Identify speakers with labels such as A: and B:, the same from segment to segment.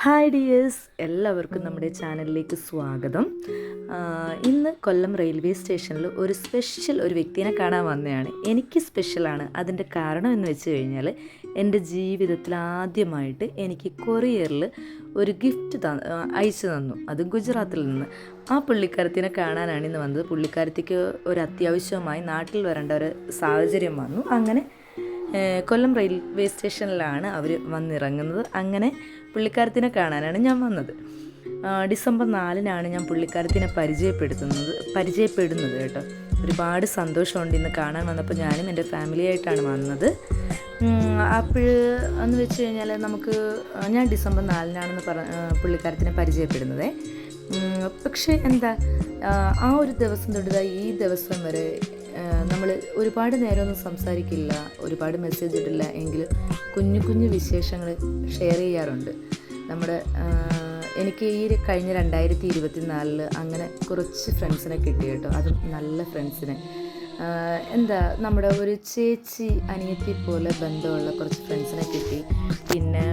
A: Hi dears എല്ലാവർക്കും നമ്മുടെ ചാനലിലേക്ക് സ്വാഗതം. ഇന്ന് കൊല്ലം റെയിൽവേ സ്റ്റേഷനിൽ ഒരു സ്പെഷ്യൽ ഒരു വ്യക്തിനെ കാണാൻ വന്നതാണ്. എനിക്ക് സ്പെഷ്യലാണ് അതിന്റെ കാരണം എന്ന് വെച്ച് കഴിഞ്ഞാൽ എന്റെ ജീവിതത്തിൽ ആദ്യമായിട്ട് എനിക്ക് കൊറിയറിൽ ഒരു ഗിഫ്റ്റ് ത അയച്ചു തന്നു. അത് ഗുജറാത്തിൽ നിന്ന്. ആ പുള്ളിക്കാരത്തിനെ കാണാനാണ് ഇന്ന് വന്നത്. പുള്ളിക്കാരത്തിക്ക് ഒരു അത്യാവശ്യമായി നാട്ടിൽ വരേണ്ട ഒരു സാഹചര്യം വന്നു. അങ്ങനെ കൊല്ലം റെയിൽവേ സ്റ്റേഷനിലാണ് അവർ വന്നിറങ്ങുന്നത്. അങ്ങനെ പുള്ളിക്കാരത്തിനെ കാണാനാണ് ഞാൻ വന്നത്. ഡിസംബർ നാലിനാണ് ഞാൻ പുള്ളിക്കാരത്തിനെ പരിചയപ്പെടുത്തുന്നത് പരിചയപ്പെടുന്നത് കേട്ടോ. ഒരുപാട് സന്തോഷമുണ്ട് ഇന്ന് കാണാൻ വന്നപ്പോൾ ഞാനും എന്റെ ഫാമിലിയായിട്ടാണ് വന്നത്. അപ്പോൾ എന്ന് വെച്ച് കഴിഞ്ഞാൽ നമുക്ക് ഞാൻ ഡിസംബർ നാലിനാണെന്ന് പറ പുള്ളിക്കാരത്തിനെ പരിചയപ്പെടുന്നത്. പക്ഷേ എന്താ ആ, ആ ഒരു ദിവസം തൊട്ട് ഈ ദിവസം വരെ നമ്മൾ ഒരുപാട് നേരമൊന്നും സംസാരിക്കില്ല ഒരുപാട് മെസ്സേജ് ഇടില്ല എങ്കിലും കുഞ്ഞു കുഞ്ഞു വിശേഷങ്ങൾ ഷെയർ ചെയ്യാറുണ്ട്. നമ്മുടെ എനിക്ക് ഈ കഴിഞ്ഞ രണ്ടായിരത്തി ഇരുപത്തി നാലിൽ അങ്ങനെ കുറച്ച് ഫ്രണ്ട്സിനെ കിട്ടി കേട്ടോ. അതും നല്ല ഫ്രണ്ട്സിനെ എന്താ നമ്മുടെ ഒരു ചേച്ചി അനിയത്തി പോലെ ബന്ധമുള്ള കുറച്ച് ഫ്രണ്ട്സിനെ കിട്ടി. പിന്നെ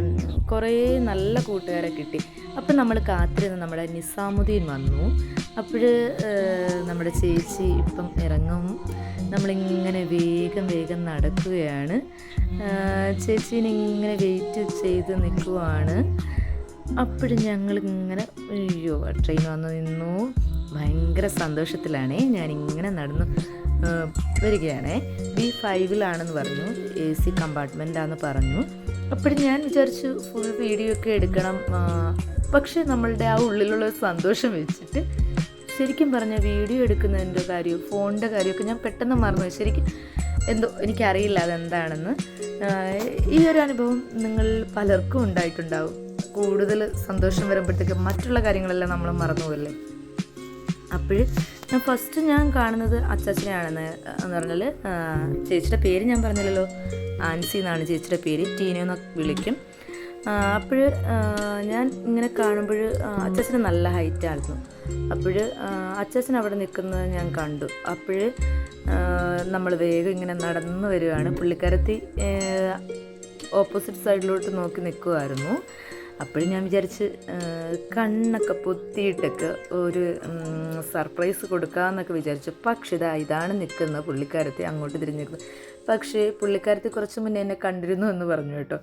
A: കുറേ നല്ല കൂട്ടുകാരെ കിട്ടി. അപ്പം നമ്മൾ കാത്തിരുന്ന് നമ്മുടെ നിസാമുദ്ദീൻ വന്നു. അപ്പോൾ നമ്മുടെ ചേച്ചി ഇപ്പം ഇറങ്ങും. നമ്മളിങ്ങനെ വേഗം വേഗം നടക്കുകയാണ്. ചേച്ചീനെ ഇങ്ങനെ വെയിറ്റ് ചെയ്ത് നിൽക്കുവാണ്. അപ്പോഴും ഞങ്ങളിങ്ങനെ അയ്യോ ട്രെയിൻ വന്നു നിന്നു. ഭയങ്കര സന്തോഷത്തിലാണേ ഞാനിങ്ങനെ നടന്നു. വരികയാണേ. ബി ഫൈവിലാണെന്ന് പറഞ്ഞു. എ സി കമ്പാർട്ട്മെന്റാന്ന് പറഞ്ഞു. അപ്പോഴും ഞാൻ വിചാരിച്ചു ഫുൾ വീഡിയോ ഒക്കെ എടുക്കണം. പക്ഷേ നമ്മളുടെ ആ ഉള്ളിലുള്ള സന്തോഷം വെച്ചിട്ട് ശരിക്കും പറഞ്ഞ വീഡിയോ എടുക്കുന്നതിന്റെ കാര്യവും ഫോണിന്റെ കാര്യമൊക്കെ ഞാൻ പെട്ടെന്ന് മറന്നു. ശരിക്കും എന്തോ എനിക്കറിയില്ല അതെന്താണെന്ന്. ഈ ഒരു അനുഭവം നിങ്ങൾ പലർക്കും ഉണ്ടായിട്ടുണ്ടാവും. കൂടുതൽ സന്തോഷം വരുമ്പോഴത്തേക്ക് മറ്റുള്ള കാര്യങ്ങളെല്ലാം നമ്മൾ മറന്നു പോകല്ലേ അപ്പോൾ ഫസ്റ്റ് ഞാൻ കാണുന്നത് അച്ചാച്ചനെയാണെന്ന് എന്ന് പറഞ്ഞാൽ ചേച്ചിയുടെ പേര് ഞാൻ പറഞ്ഞില്ലല്ലോ. ആൻസി എന്നാണ് ചേച്ചിയുടെ പേര്. ടീനോ എന്ന് വിളിക്കും. അപ്പോൾ ഞാൻ ഇങ്ങനെ കാണുമ്പോൾ അച്ചാച്ചന് നല്ല ഹൈറ്റ് ആയിരുന്നു. അപ്പോൾ അച്ചാച്ചൻ അവിടെ നിൽക്കുന്നത് ഞാൻ കണ്ടു. അപ്പോൾ നമ്മൾ വേഗം ഇങ്ങനെ നടന്നു വരികയാണ്. പുള്ളിക്കാരത്തി ഓപ്പോസിറ്റ് സൈഡിലോട്ട് നോക്കി നിൽക്കുമായിരുന്നു അപ്പോഴും ഞാൻ വിചാരിച്ച് കണ്ണൊക്കെ പൊത്തിയിട്ടൊക്കെ ഒരു സർപ്രൈസ് കൊടുക്കാമെന്നൊക്കെ വിചാരിച്ചു. പക്ഷേ ഇതാ ഇതാണ് നിൽക്കുന്നത് പുള്ളിക്കാരത്തെ അങ്ങോട്ട് തിരിഞ്ഞ് നിൽക്കുന്നത് പക്ഷേ പുള്ളിക്കാരത്തെ കുറച്ച് മുന്നേ എന്നെ കണ്ടിരുന്നു എന്ന് പറഞ്ഞു കേട്ടോ.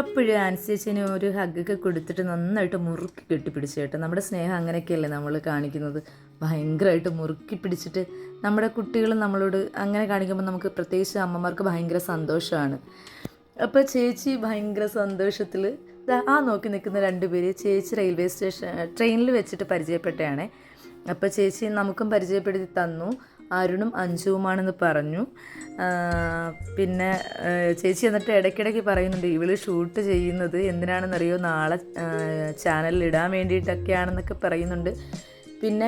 A: അപ്പോഴും ആൻസേച്ചിന് ഒരു ഹഗ്ഗൊക്കെ കൊടുത്തിട്ട് നന്നായിട്ട് മുറുക്കി കെട്ടിപ്പിടിച്ചു കേട്ടോ. നമ്മുടെ സ്നേഹം അങ്ങനെയൊക്കെയല്ലേ നമ്മൾ കാണിക്കുന്നത്? ഭയങ്കരമായിട്ട് മുറുക്കി പിടിച്ചിട്ട് നമ്മുടെ കുട്ടികൾ നമ്മളോട് അങ്ങനെ കാണിക്കുമ്പോൾ നമുക്ക് പ്രത്യേകിച്ച് അമ്മമാർക്ക് ഭയങ്കര സന്തോഷമാണ്. അപ്പോൾ ചേച്ചി ഭയങ്കര സന്തോഷത്തിൽ ആ നോക്കി നിൽക്കുന്ന രണ്ടുപേര് ചേച്ചി റെയിൽവേ സ്റ്റേഷൻ ട്രെയിനിൽ വെച്ചിട്ട് പരിചയപ്പെട്ടതാണ് അപ്പോൾ ചേച്ചി നമുക്കും പരിചയപ്പെടുത്തി തന്നു. അരുണും അഞ്ജുവുമാണെന്ന് പറഞ്ഞു. പിന്നെ ചേച്ചി എന്നിട്ട് ഇടയ്ക്കിടയ്ക്ക് പറയുന്നുണ്ട് ഇവൾ ഷൂട്ട് ചെയ്യുന്നത് എന്തിനാണെന്നറിയോ? നാളെ ചാനലിൽ ഇടാൻ വേണ്ടിയിട്ടൊക്കെയാണെന്നൊക്കെ പറയുന്നുണ്ട്. പിന്നെ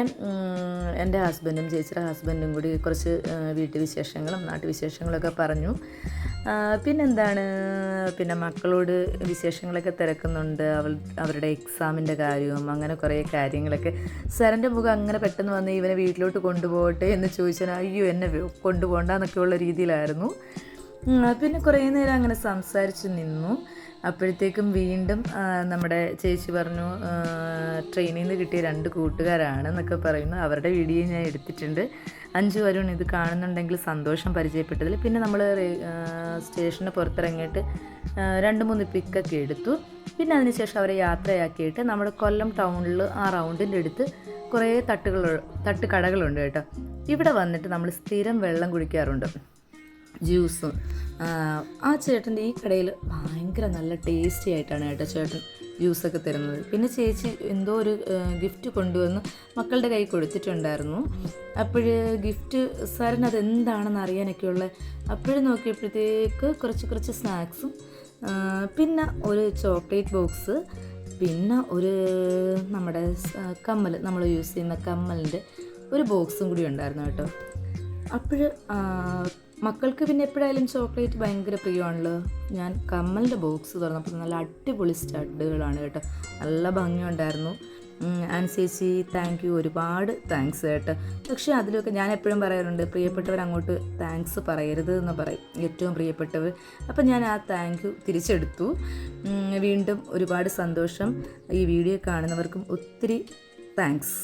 A: എന്റെ ഹസ്ബൻഡും ചേച്ചിയുടെ ഹസ്ബൻഡും കൂടി കുറച്ച് വീട്ടുവിശേഷങ്ങളും നാട്ടുവിശേഷങ്ങളൊക്കെ പറഞ്ഞു. പിന്നെന്താണ്? പിന്നെ മക്കളോട് വിശേഷങ്ങളൊക്കെ തിരക്കുന്നുണ്ട്. അവൾ അവരുടെ എക്സാമിന്റെ കാര്യവും അങ്ങനെ കുറേ കാര്യങ്ങളൊക്കെ. സാറിന്റെ മുഖം അങ്ങനെ പെട്ടെന്ന് വന്ന് ഇവനെ വീട്ടിലോട്ട് കൊണ്ടുപോകട്ടെ എന്ന് ചോദിച്ചാൽ അയ്യോ എന്നെ കൊണ്ടുപോകണ്ട എന്നൊക്കെയുള്ള രീതിയിലായിരുന്നു. പിന്നെ കുറേ നേരം അങ്ങനെ സംസാരിച്ച് നിന്നു. അപ്പോഴത്തേക്കും വീണ്ടും നമ്മുടെ ചേച്ചി പറഞ്ഞു ട്രെയിനിൽ നിന്ന് കിട്ടിയ രണ്ട് കൂട്ടുകാരാണ് എന്നൊക്കെ പറയുന്നു. അവരുടെ വീഡിയോ ഞാൻ എടുത്തിട്ടുണ്ട്. അഞ്ചു വരുൺ ഇത് കാണുന്നുണ്ടെങ്കിൽ സന്തോഷം പരിചയപ്പെട്ടതിൽ. പിന്നെ നമ്മൾ സ്റ്റേഷന് പുറത്തിറങ്ങിയിട്ട് രണ്ട് മൂന്ന് പിക്കൊക്കെ എടുത്തു. പിന്നെ അതിനുശേഷം അവരെ യാത്രയാക്കിയിട്ട് നമ്മുടെ കൊല്ലം ടൗണിൽ ആ റൗണ്ടിന്റെ അടുത്ത് കുറേ തട്ടുകൾ തട്ടുകടകളുണ്ട് കേട്ടോ. ഇവിടെ വന്നിട്ട് നമ്മൾ സ്ഥിരം വെള്ളം കുടിക്കാറുണ്ട്. ജ്യൂസും. ആ, ചേട്ടന്റെ ഈ കടയിൽ ഭയങ്കര നല്ല ടേസ്റ്റി ആയിട്ടാണ് കേട്ടോ ചേട്ടൻ ജ്യൂസൊക്കെ തരുന്നത്. പിന്നെ ചേച്ചി എന്തോ ഒരു ഗിഫ്റ്റ് കൊണ്ടുവന്ന് മക്കളുടെ കൈ കൊടുത്തിട്ടുണ്ടായിരുന്നു. അപ്പോൾ ഗിഫ്റ്റ് സാറിന് അത് എന്താണെന്ന് അറിയാനൊക്കെയുള്ള അപ്പോഴും നോക്കിയപ്പോഴത്തേക്ക് കുറച്ച് കുറച്ച് സ്നാക്സും പിന്നെ ഒരു ചോക്ലേറ്റ് ബോക്സ് പിന്നെ ഒരു നമ്മുടെ കമ്മൽ നമ്മൾ യൂസ് ചെയ്യുന്ന കമ്മലിന്റെ ഒരു ബോക്സും കൂടി ഉണ്ടായിരുന്നു കേട്ടോ. അപ്പോൾ മക്കൾക്ക് പിന്നെ എപ്പോഴായാലും ചോക്ലേറ്റ് ഭയങ്കര പ്രിയമാണല്ലോ. ഞാൻ കമ്മലിന്റെ ബോക്സ് തുറന്നപ്പോൾ നല്ല അടിപൊളി സ്റ്റഡുകളാണ് കേട്ടോ. നല്ല ഭംഗിയുണ്ടായിരുന്നു. അനുസരിച്ച് താങ്ക് യു ഒരുപാട് താങ്ക്സ് കേട്ടോ. പക്ഷേ അതിലൊക്കെ ഞാൻ എപ്പോഴും പറയാറുണ്ട് പ്രിയപ്പെട്ടവർ അങ്ങോട്ട് താങ്ക്സ് പറയരുത് എന്ന് പറയും. ഏറ്റവും പ്രിയപ്പെട്ടവർ. അപ്പം ഞാൻ ആ താങ്ക് യു തിരിച്ചെടുത്തു. വീണ്ടും ഒരുപാട് സന്തോഷം. ഈ വീഡിയോ കാണുന്നവർക്കും ഒത്തിരി താങ്ക്സ്